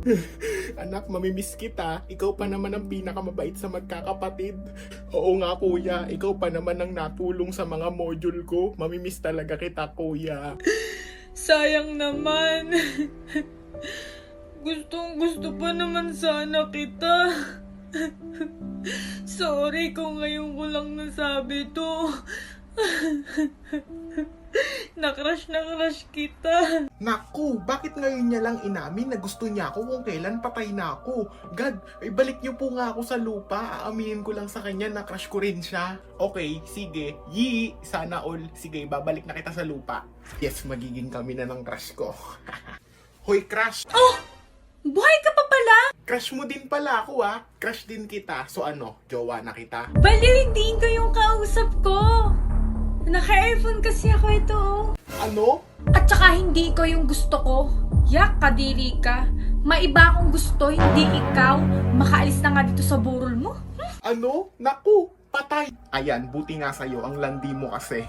Anak, mamimiss kita. Ikaw pa naman ang pinakamabait sa magkakapatid. Oo nga, kuya. Ikaw pa naman ang natulong sa mga module ko. Mamimiss talaga kita, kuya. Sayang naman. Gustong gusto pa naman sana kita. Sorry kung ngayon ko lang nasabi to. Nakrush na crush kita. Naku, bakit ngayon niya lang inamin na gusto niya ako kung kailan patay na ako? God, ibalik niyo po nga ako sa lupa. Aaminin ko lang sa kanya na crush ko rin siya. Okay, sige. Yi, sana all. Sige, babalik na kita sa lupa. Yes, magiging kami na ng crush ko. Hoy, crush! Buhay ka pa pala? Crush mo din pala ako ah. Crush din kita. So ano, jowa na kita? Baliw, hindi ko yung ko. Naka-earphone kasi ako ito. Ano? At saka hindi ko yung gusto ko. Yak, kadiri ka. Maiba akong gusto, hindi ikaw. Makaalis na nga dito sa burol mo. Ano? Naku, patay. Ayan, buti nga sa'yo. Ang landi mo kasi.